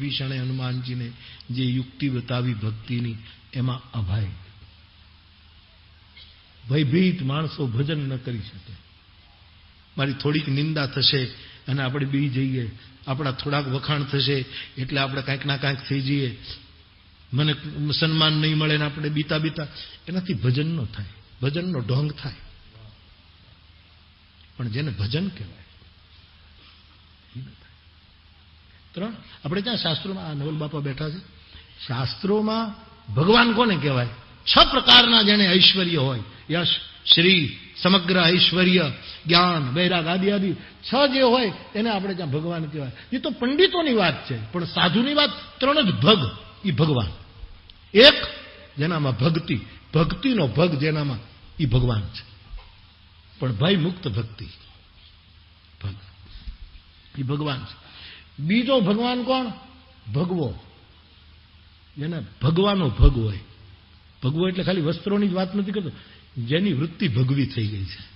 વિભીષણે હનુમાનજીને જે યુક્તિ બતાવી ભક્તિની, એમાં અભય. ભયભીત માણસો ભજન ન કરી શકે. મારી થોડીક નિંદા થશે અને આપણે બી જઈએ. આપણા થોડાક વખાણ થશે એટલે આપણે કાંઈક ના કાંઈક થઈ જઈએ. મને સન્માન નહીં મળે ને આપણે બીતા બીતા. એનાથી ભજન ન થાય. ભજનનો ઢોંગ થાય. પણ જેને ભજન કહેવાય ત્રણ. આપણે ત્યાં શાસ્ત્રોમાં આ નવલ બાપા બેઠા છે? શાસ્ત્રોમાં ભગવાન કોને કહેવાય? છ પ્રકારના જેને ઐશ્વર્ય હોય. યશ, શ્રી, સમગ્ર ઐશ્વર્ય, જ્ઞાન, વૈરાગ આદિ આદિ. છ જે હોય એને આપણે ત્યાં ભગવાન કહેવાય. એ તો પંડિતોની વાત છે, પણ સાધુની વાત ત્રણ જ ભગ એ ભગવાન. એક જેનામાં ભક્તિ, ભક્તિનો ભગ જેનામાં એ ભગવાન છે. પણ ભય મુક્ત ભક્તિ. ભગ એ ભગવાન છે. બીજો ભગવાન કોણ? ભગવો. જેને ભગવાનો ભગ હોય. ભગવો એટલે ખાલી વસ્ત્રોની જ વાત નથી કરતો. જેની વૃત્તિ ભગવી થઈ ગઈ છે.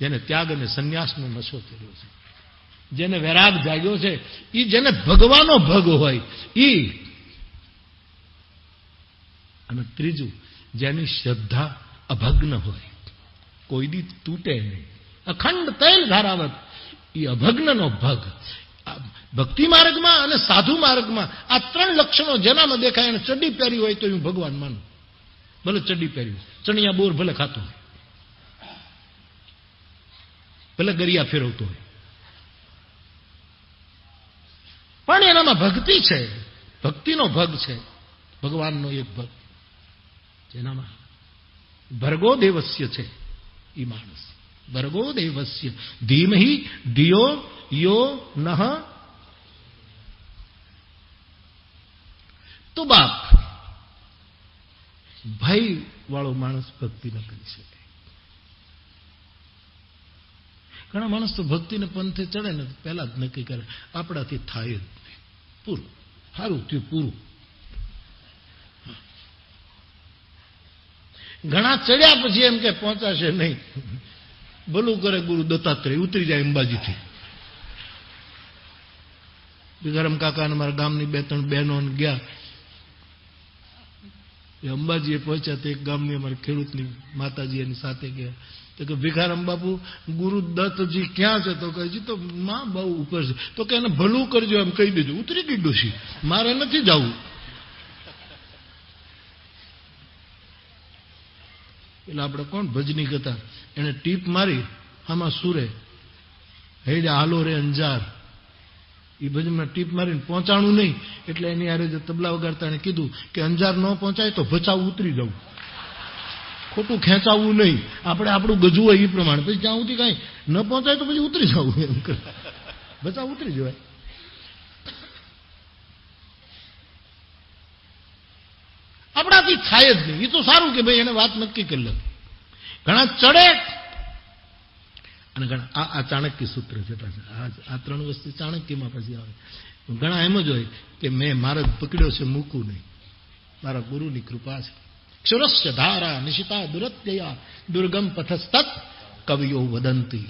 જેને ત્યાગ અને સંન્યાસનો નશો થયો છે. જેને વૈરાગ જાગ્યો છે. એ જેને ભગવાનો ભગ હોય એ અને ત્રીજું, જેની શ્રદ્ધા અભગ્ન હોય. કોઈ દી તૂટે નહીં. અખંડ તૈલ ધારાવત. એ અભગ્નનો ભગ. ભક્તિ માર્ગમાં અને સાધુ માર્ગમાં આ ત્રણ લક્ષણો જેનામાં દેખાય, એને ચડ્ડી પહેરી હોય તો હું ભગવાન માનું. ભલે ચડ્ડી પહેર્યું ચણિયા બોર ભલે ખાતો હોય. ભલે ગરિયા ફેરવતો હોય. પણ એનામાં ભક્તિ છે. ભક્તિનો ભગ છે. ભગવાનનો એક ભગ. જેનામાં ભર્ગો દેવસ્ય છે. એ માણસ. ભર્ગો દેવસ્ય ધીમહી ધિયો યો નહ તો બાપ ભય વાળો માણસ ભક્તિ ન કરી શકે ઘણા માણસ તો ભક્તિને પંથે ચડે ને પહેલા જ નક્કી કરે આપણાથી થાય જ નહીં. પૂરું. સારું થયું પૂરું. ઘણા ચડ્યા પછી એમ કે પહોંચાશે નહીં. ભલું કરે ગુરુ દત્તાત્રેય, ઉતરી જાય અંબાજીથી. બિગારમ કાકા અને મારા ગામની બે ત્રણ બહેનો ગયા. એ અંબાજીએ પહોંચ્યા તો એક ગામની અમારા ખેડૂતની માતાજી એની સાથે ગયા. તો કે ભિખારામ બાપુ, ગુરુ દત્તજી ક્યાં છે? તો કહે તો માં બહુ ઉપર છે. તો કે, એને ભલું કરજો એમ કહી દેજો ઉતરી ગઈ છે મારે નથી જવું. એટલે આપણે કોણ ભજની કથા એને ટીપ મારી, આમાં સુરે હેડે હાલો રે અંજાર. એ ભજનમાં ટીપ મારીને પહોંચાણું નહીં. એટલે એની આરે જે તબલા વગાડતા એને કીધું કે, અંજાર ન પહોંચાય તો ભચાવ ઉતરી જવું ખોટું ખેંચાવવું નહીં. આપણે આપણું ગજવું એ પ્રમાણે. પછી જ્યાં સુધી કાંઈ? ન પહોંચાય તો પછી ઉતરી જવું એમ કરે. ભચાવ ઉતરી જવાય. આપણાથી થાય જ નહીં. એ તો સારું કે ભાઈ એને વાત નક્કી કરી લે. ઘણા ચડે અને ઘણા આ ચાણક્ય સૂત્ર છે પાછા. આ ત્રણ વસ્તુ ચાણક્યમાં પછી આવે. ઘણા એમ જ હોય કે મેં માર્ગ પકડ્યો છે, મૂકું નહીં. મારા ગુરુની કૃપા છે. ક્ષુરસ્ય ધારા નિશિતા દુરત્યયા દુર્ગમ પથસ્તત કવિઓ વદંતી.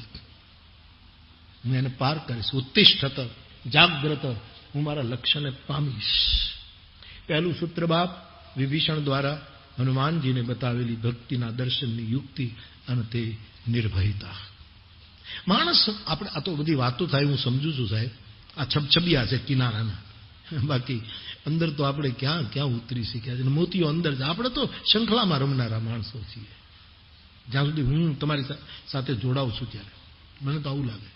હું એને પાર કરીશ, ઉત્તિષ્ઠત, જાગ્રત. હું મારા લક્ષ્યને પામીશ. પહેલું સૂત્ર બાપ વિભીષણ દ્વારા હનુમાનજીને બતાવેલી ભક્તિના દર્શનની યુક્તિ અને તે નિર્ભયતા. માણસ, આપણે આ તો બધી વાતો થાય, હું સમજુ છું સાહેબ. આ છબછબિયા છે કિનારાના. બાકી અંદર તો આપણે ક્યાં ક્યાં ઉતરી શીખ્યા છે? મોતીઓ અંદર છે. આપણે તો શૃંખલામાં રમનારા માણસો છીએ. જ્યાં સુધી હું તમારી સાથે જોડાઉં છું ત્યારે. મને તો આવું લાગે.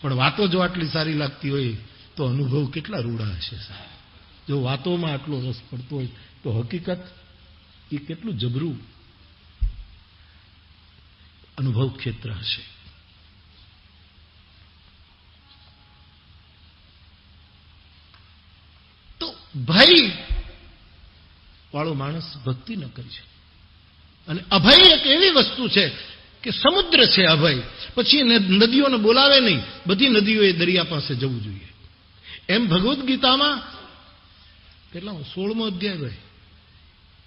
પણ વાતો જો આટલી સારી લાગતી હોય, તો અનુભવ કેટલા રૂડા હશે સાહેબ? જો વાતોમાં આટલો રસ પડતો હોય તો હકીકત એ કેટલું જબરું અનુભવ ક્ષેત્ર હશે. તો ભય વાળો માણસ ભક્તિ ન કરી શકે. અને અભય એક એવી વસ્તુ છે કે સમુદ્ર છે અભય. પછી નદીઓને બોલાવે નહીં. બધી નદીઓએ દરિયા પાસે જવું જોઈએ. એમ ભગવદ્ ગીતામાં કેટલા સોળમો અધ્યાય ભાઈ.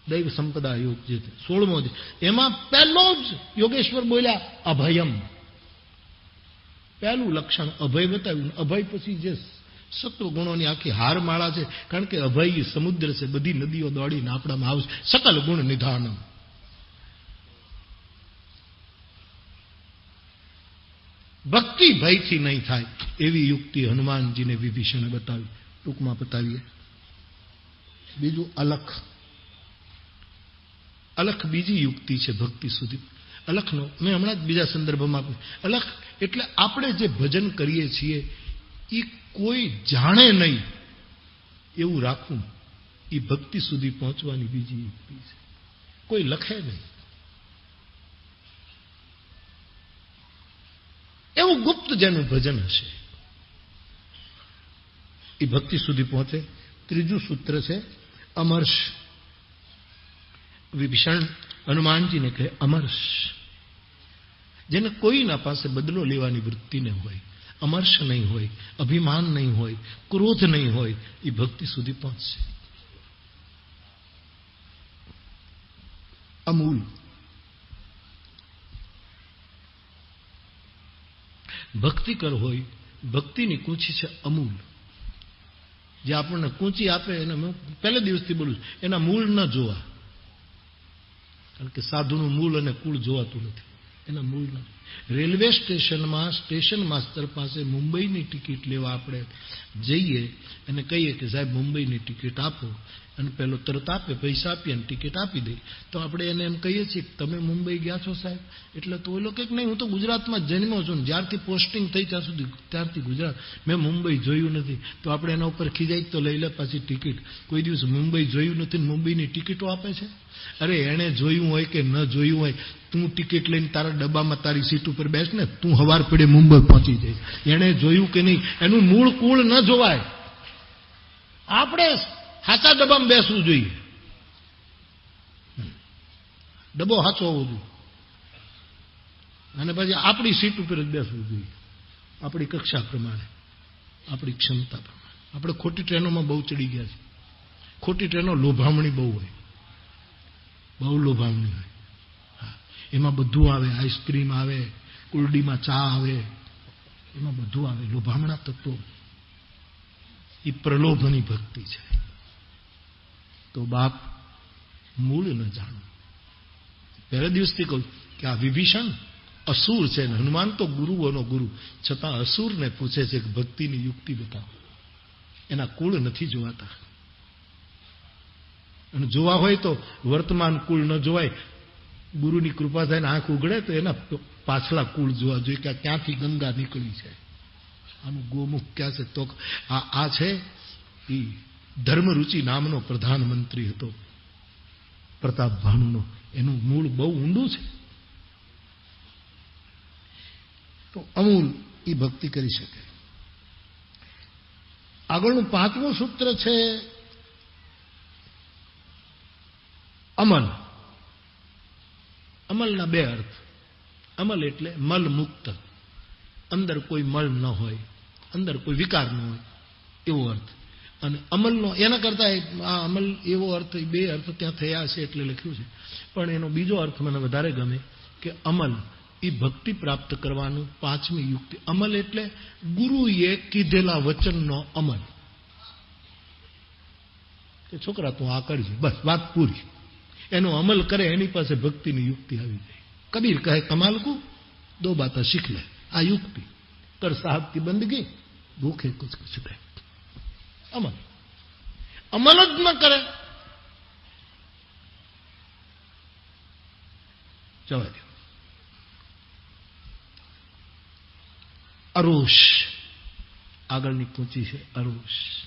દૈવ સંપદા યોગ જે છે. સોળમો એમાં પહેલો જ યોગેશ્વર બોલ્યા, અભયમ. પહેલું લક્ષણ અભય બતાવ્યું. અભય પછી જે સત્વ ગુણોની આખી હારમાળા છે, કારણ કે અભય સમુદ્ર છે, બધી નદીઓ દોડીને આપણામાં આવશે સકલ ગુણ નિધાનમ. ભક્તિ ભયથી નહીં થાય, એવી યુક્તિ હનુમાનજીને વિભીષણે બતાવી. ટૂંકમાં બતાવીએ. બીજું અલખ. અલખ બીજી યુક્તિ છે ભક્તિ સુધી. અલખનો મેં હમણાં જ બીજા સંદર્ભમાં અલખ એટલે આપણે જે ભજન કરીએ છીએ એ કોઈ જાણે નહીં. એવું રાખવું. એ ભક્તિ સુધી પહોંચવાની બીજી યુક્તિ છે. કોઈ લખે નહીં. એવું ગુપ્ત જેનું ભજન હશે. એ ભક્તિ સુધી પહોંચે. ત્રીજું સૂત્ર છે અમર્ષ વિભીષણ હનુમાનજીને કહે અમર્ષ જેને કોઈના પાસે બદલો લેવાની વૃત્તિ ન હોય અમર્ષ નહીં હોય, અભિમાન નહીં હોય, ક્રોધ નહીં હોય, એ ભક્તિ સુધી પહોંચશે. અમૂલ. ભક્તિ કર હોય, ભક્તિની કૂંચી છે અમૂલ. જે આપણને કૂંચી આપે એને હું પહેલે દિવસથી બોલું છું, એના મૂળ ન જોવા. કારણ કે સાધુનું મૂળ અને કુળ જોવાતું નથી. એના મૂળ રેલવે સ્ટેશનમાં, સ્ટેશન માસ્તર પાસે મુંબઈની ટિકિટ લેવા આપણે જઈએ અને કહીએ કે સાહેબ મુંબઈની ટિકિટ આપો અને પેલો તરત આપે, પૈસા આપીએ અને ટિકિટ આપી દે. તો આપણે એને એમ કહીએ છીએ કે તમે મુંબઈ ગયા છો સાહેબ? એટલે તો એ લોકો નહીં, હું તો ગુજરાતમાં જન્મ્યો છું જ્યારથી પોસ્ટિંગ થઈ ત્યાં સુધી, ત્યારથી ગુજરાત. મેં મુંબઈ જોયું નથી. તો આપણે એના ઉપર ખીજાઈ તો લઈ લે, પાછી ટિકિટ. કોઈ દિવસ મુંબઈ જોયું નથી મુંબઈની ટિકિટો આપે છે? અરે, એણે જોયું હોય કે ન જોયું હોય, તું ટિકિટ લઈને તારા ડબ્બામાં તારી સીટ ઉપર બેસ ને, તું હવાર પડે મુંબઈ પહોંચી જઈશ. એણે જોયું કે નહીં, એનું મૂળ કુળ ન જોવાય. આપણે સાચા ડબ્બામાં બેસવું જોઈએ. ડબ્બો સાચો હોવો જોઈએ. અને પછી આપણી સીટ ઉપર જ બેસવું જોઈએ. આપણી કક્ષા પ્રમાણે, આપણી ક્ષમતા પ્રમાણે. આપણે ખોટી ટ્રેનોમાં બહુ ચડી ગયા છે ખોટી ટ્રેનો લોભામણી બહુ હોય. બહુ લોભામણી હોય. એમાં બધું આવે, આઈસ્ક્રીમ આવે, કુલડીમાં ચા આવે, એમાં બધું આવે. લોભામણા તત્વો. એ પ્રલોભની ભક્તિ છે. તો બાપ મૂળ ન જાણો. પહેલા દિવસથી કહું કે આ વિભીષણ અસુર છે હનુમાન તો ગુરુઓનો ગુરુ. છતાં અસુરને પૂછે છે કે ભક્તિની યુક્તિ બતાવો. એના કુળ નથી જોવાતા. અને જોવા હોય તો વર્તમાન કુળ ન જોવાય. ગુરુની કૃપા થાય ને આંખ ઉગડે તો એના પાછલા કુળ જોવા જોઈએ કે ક્યાંથી ગંગા નીકળી છે. આનું ગોમુખ ક્યાં છે? તો આ છે એ ધર્મરુચિ નામનો પ્રધાનમંત્રી હતો. પ્રતાપ ભાનુનો. એનું મૂળ બહુ ઊંડું છે. તો અમૂલ એ ભક્તિ કરી શકે. આગળનું પાંચમું સૂત્ર છે અમલ. અમલના બે અર્થ. અમલ એટલે મલ મુક્ત અંદર કોઈ મલ ન હોય. અંદર કોઈ વિકાર ન હોય. એવો અર્થ. અને અમલનો એના કરતા આ અમલ એવો અર્થ બે અર્થ ત્યાં થયા છે એટલે લખ્યું છે. પણ એનો બીજો અર્થ મને વધારે ગમે કે અમલ એ ભક્તિ પ્રાપ્ત કરવાનું પાંચમી યુક્તિ. અમલ એટલે ગુરુએ કીધેલા વચનનો અમલ. કે છોકરા તું આ કરજે. બસ, વાત પૂરી. એનો અમલ કરે, એની પાસે ભક્તિની યુક્તિ આવી જાય. કબીર કહે, કમાલ દો બાતા શીખ લે. આ યુક્તિ. કર સાહબ કી બંદગી ભૂખે કુછ કુછ કહે અમલ. અમલ જ ન કરે. જવા અરોષ. આગળની પૂંચી છે અરુષ.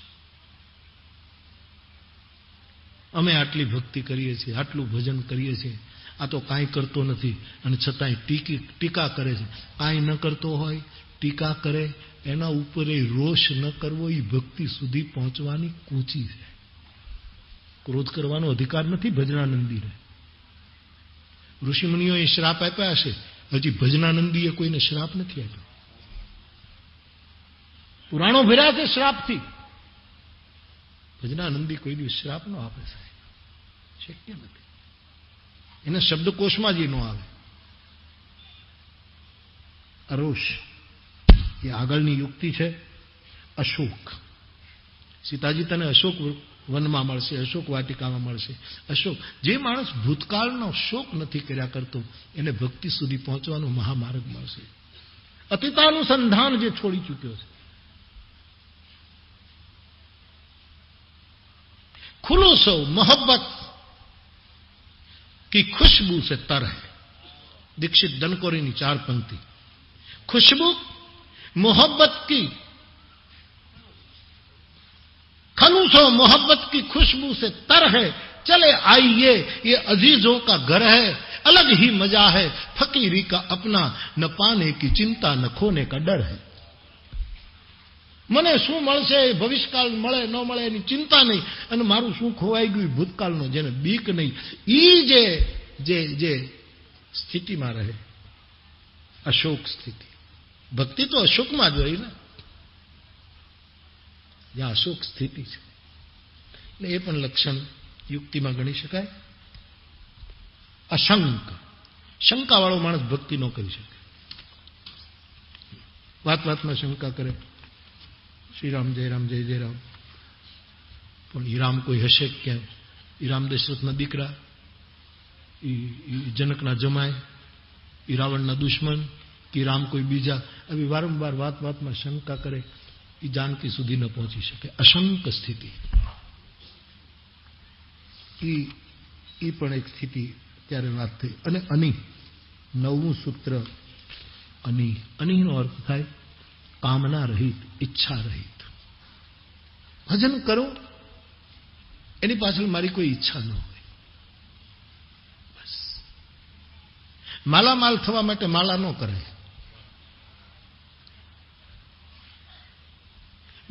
અમે આટલી ભક્તિ કરીએ છીએ, આટલું ભજન કરીએ છીએ. આ તો કાંઈ કરતો નથી અને છતાંય ટીકી કરે છે. કાંઈ ન કરતો હોય, ટીકા કરે, એના ઉપર એ રોષ ન કરવો એ ભક્તિ સુધી પહોંચવાની કૂચી છે. ક્રોધ કરવાનો અધિકાર નથી ભજનાનંદીને ઋષિમુનિઓએ શ્રાપ આપ્યા હશે. હજી ભજનાનંદીએ કોઈને શ્રાપ નથી આપ્યો. પુરાણો ભર્યા છે શ્રાપથી. ભજનાનંદી કોઈ દિવસ શ્રાપ ન આપે સાહેબ. શક્ય નથી. એને શબ્દકોશમાં જ ન આવે. અરોષ એ આગળની યુક્તિ છે, અશોક. સીતાજી તને અશોક વનમાં મળશે, અશોક વાટિકામાં મળશે. અશોક, જે માણસ ભૂતકાળનો શોક નથી કર્યા કરતો, એને ભક્તિ સુધી પહોંચવાનો મહામાર્ગ મળશે. અતિતાનુસંધાન જે છોડી ચૂક્યો છે. खुलूसो मोहब्बत की खुशबू से तर है। दीक्षित दनकोरी चार पंक्ति। खुशबू, मोहब्बत की खलूसो मोहब्बत की खुशबू से तर है। चले आइए, ये अजीजों का घर है, अलग ही मज़ा है। फकीरी का अपना न पाने की चिंता, न खोने का डर है। મને શું મળશે, ભવિષ્યકાળ મળે, ન મળે, એની ચિંતા નહીં. અને મારું શું ખોવાઈ ગયું ભૂતકાળનો જેને બીક નહીં. ઈ જે જે સ્થિતિમાં રહે. અશોક સ્થિતિ. ભક્તિ તો અશોકમાં જ હોય ને. જ્યાં અશોક સ્થિતિ છે. એટલે એ પણ લક્ષણ યુક્તિમાં ગણી શકાય. અશંક. શંકાવાળો માણસ ભક્તિ ન કરી શકે. વાત વાતમાં શંકા કરે. શ્રી રામ જય રામ, જય જય રામ. પણ ઈરામ કોઈ હશે કેમ? ઈરામ રામ દશરથના દીકરા જનકના જમાય એ રાવણના દુશ્મન, કે રામ કોઈ બીજા. આવી વારંવાર વાત વાતમાં શંકા કરે એ જાનકી સુધી ન પહોંચી શકે. અશંક સ્થિતિ. એ પણ એક સ્થિતિ ત્યારે વાત થઈ. અને અની, નવમું સૂત્ર, અની. અનિનો અર્થ થાય કામના રહિત, ઈચ્છા રહિત. ભજન કરો, એની પાછળ મારી કોઈ ઈચ્છા ન હોય. બસ. માલામાલ થવા માટે માલા ન કરે.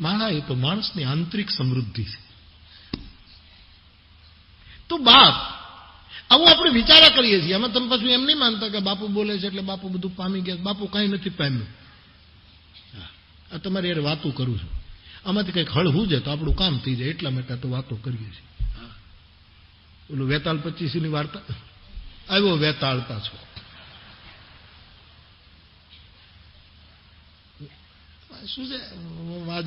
માળા એ તો માણસની આંતરિક સમૃદ્ધિ છે. તો બાપ, આવું આપણે વિચારા કરીએ છીએ. આમાં તમે પાછું એમ નહીં માનતા કે બાપુ બોલે છે એટલે બાપુ બધું પામી ગયા બાપુ કાંઈ નથી પામ્યું. આ તમારી યાર વાતો કરું છું. આમાંથી કંઈક હળવું જાય તો આપણું કામ થઈ જાય. એટલા માટે તો વાતો કરીએ છીએ. ઓલું વેતાળ પચીસની વાર્તા? આવ્યો વેતાળ પાછો શું છે?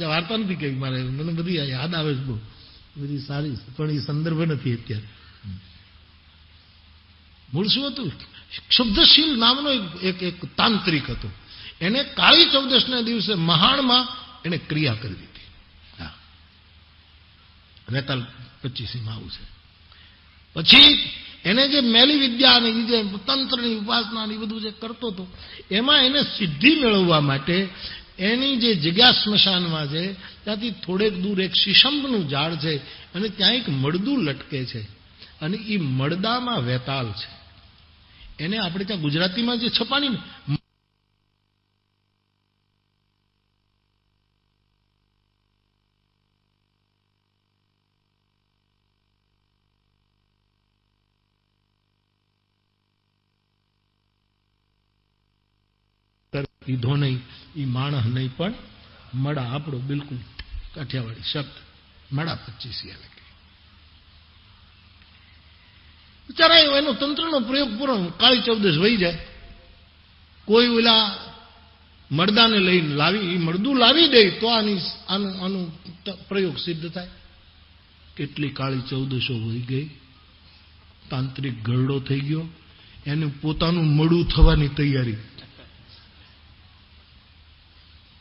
વાર્તા નથી કહી મારે. મને બધી યાદ આવે છે બહુ. બધી સારી. પણ એ સંદર્ભ નથી અત્યારે. મૂળ શું હતું? શુદ્ધશીલ નામનો એક એક તાંત્રિક હતો. એને કાળી ચૌદશના દિવસે મહાણમાં એને ક્રિયા કરી દીધી. હા. વેતાલ પચીસીમાં આવું છે. પછી એને જે મેલી વિદ્યા અને જે તંત્રની ઉપાસના બધું જે કરતો હતો એમાં એને સિદ્ધિ મેળવવા માટે એની જે જગ્યા સ્મશાનમાં છે ત્યાંથી થોડેક દૂર એક શીશંભનું ઝાડ છે અને ત્યાં એક મળદું લટકે છે. અને એ મળદામાં વેતાલ છે. એને આપણે ત્યાં ગુજરાતીમાં જે છપાની ને કીધો નહીં એ માણસ નહીં, પણ મડા આપણો બિલકુલ કાઠિયાવાડી શબ્દ. મડા પચીસી એને બિચારા એનો તંત્રનો પ્રયોગ પૂરો કાળી ચૌદશ વહી જાય. કોઈ ઓલા મરદાને લઈને લાવી એ મળદું લાવી દે, તો આની આનું આનું પ્રયોગ સિદ્ધ થાય. કેટલી કાળી ચૌદશો વહી ગઈ. તાંત્રિક ગરડો થઈ ગયો. એનું પોતાનું મળું થવાની તૈયારી.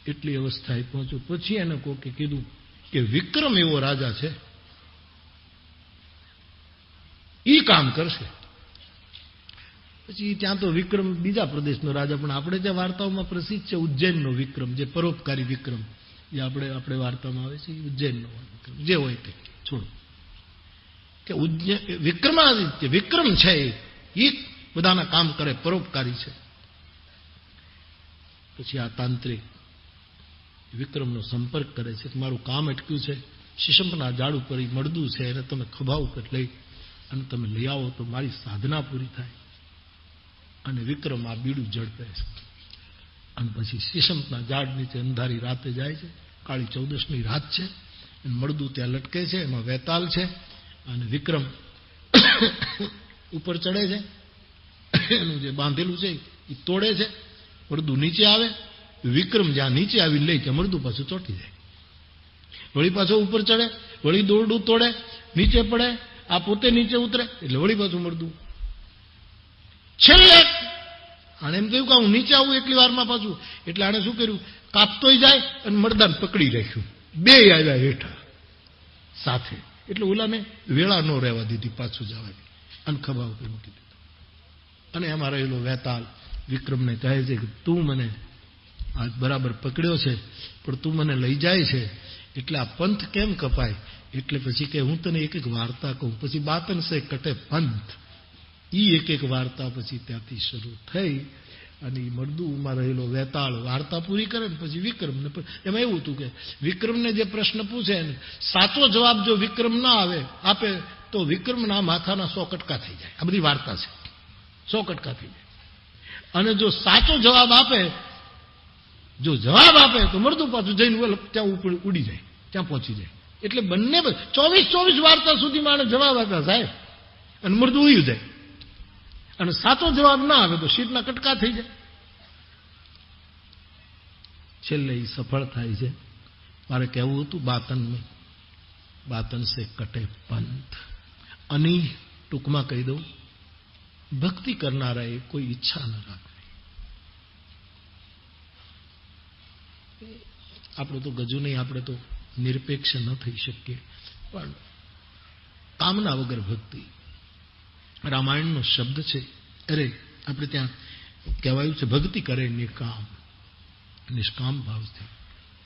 એટલી અવસ્થાએ પહોંચ્યો. પછી એને કોકે કીધું કે વિક્રમ એવો રાજા છે, ઈ કામ કરશે. પછી ત્યાં તો વિક્રમ બીજા પ્રદેશનો રાજા, પણ આપણે જે વાર્તાઓમાં પ્રસિદ્ધ છે ઉજ્જૈનનો વિક્રમ, જે પરોપકારી વિક્રમ જે આપણે આપણે વાર્તામાં આવે છે ઉજ્જૈનનો વિક્રમ, જે હોય તે. છોડો. કે ઉજ્જૈન, વિક્રમાદિત્ય, વિક્રમ છે એ બધાના કામ કરે, પરોપકારી છે. પછી આ તાંત્રિક વિક્રમનો સંપર્ક કરે છે કે મારું કામ અટક્યું છે શિશંપના ઝાડ ઉપર મળદું છે, એને તમે ખભા ઉપર લઈ અને તમે લઈ આવો તો મારી સાધના પૂરી થાય. અને વિક્રમ આ બીડું ઝડપે છે. અને પછી શિશંપના ઝાડ નીચે અંધારી રાતે જાય છે, કાળી ચૌદશની રાત છે મળદું ત્યાં લટકે છે, એમાં વેતાલ છે, અને વિક્રમ ઉપર ચડે છે. એનું જે બાંધેલું છે એ તોડે છે, મળદું નીચે આવે વિક્રમ જ્યાં નીચે આવી લે કે મરદું પાછું ચોટી જાય. વળી પાછો ઉપર ચડે, વળી દોરડું તોડે, નીચે પડે, આ પોતે નીચે ઉતરે, એટલે વળી પાછું મળતું છેલ્લે આણે એમ કહ્યું કે હું નીચે આવું એટલી વારમાં પાછું. એટલે આણે શું કર્યું? કાપતોય જાય અને મરદાન પકડી રાખ્યું. બે આવ્યા હેઠા સાથે. એટલે ઓલાને વેળા ન રહેવા દીધી, પાછું જવાની. અને ખભા ઉપર મૂકી દીધું. અને એમાં રહેલો વેતાલ વિક્રમને કહે છે કે તું મને આજ બરાબર પકડ્યો છે, પણ તું મને લઈ જાય છે. એટલે આ પંથ કેમ કપાય? એટલે પછી કે હું તને એક એક વાર્તા કહું. પછી બાતન સે કટે પંથ. ઈ એક એક વાર્તા પછી ત્યાંથી શરૂ થઈ અને ઈ મરદુમાં રહેલો વેતાળ વાર્તા પૂરી કરે ને પછી વિક્રમને એમાં એવું હતું કે વિક્રમને જે પ્રશ્ન પૂછે ને, સાચો જવાબ જો વિક્રમ ના આવે, આપે તો વિક્રમના માથાના સો કટકા થઈ જાય. આ બધી વાર્તા છે. સો કટકા થઈ જાય. અને જો સાચો જવાબ આપે જો જવાબ આપે તો મળતું પાછું જઈને ત્યાં ઉડી જાય, ત્યાં પહોંચી જાય. એટલે બંને ચોવીસ ચોવીસ વાર્તા સુધી માણસ જવાબ આપ્યા સાહેબ. અને મૃદુ ઉયું જાય. અને સાચો જવાબ ના આવે તો શીતના કટકા થઈ જાય. છેલ્લે એ સફળ થાય છે. મારે કહેવું હતું, બાતન બાતન સે કટે પંથ. અને ટૂંકમાં કહી દઉં, ભક્તિ કરનારાએ કોઈ ઈચ્છા ન રાખવી આપણે તો ગજુ નહીં, આપણે તો નિરપેક્ષ ન થઈ શકીએ. પણ કામના વગર ભક્તિ, રામાયણનો શબ્દ છે. અરે, આપણે ત્યાં કહેવાયું છે, ભક્તિ કરે નિકામ. નિષ્કામ ભાવથી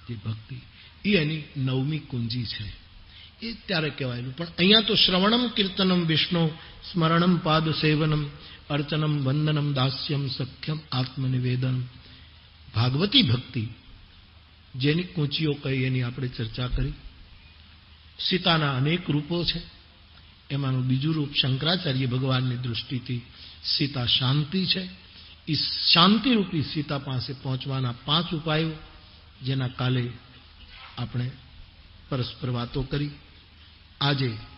જે ભક્તિ, એ એની નવમી કુંજી છે. એ ત્યારે કહેવાયેલું. પણ અહીંયા તો શ્રવણમ કીર્તનમ વિષ્ણુ, સ્મરણમ પાદ સેવનમ, અર્ચનમ વંદનમ દાસ્યમ સખ્યમ આત્મનિવેદન ભાગવતી ભક્તિ જેની કૂંચીઓ કહી એની આપણે ચર્ચા કરી. સીતાના અનેક રૂપો છે. એમાંનું બીજું રૂપ શંકરાચાર્ય ભગવાનની દૃષ્ટિથી સીતા શાંતિ છે. એ શાંતિરૂપી સીતા પાસે પહોંચવાના પાંચ ઉપાયો જેના કાલે આપણે પરસ્પર વાતો કરી. આજે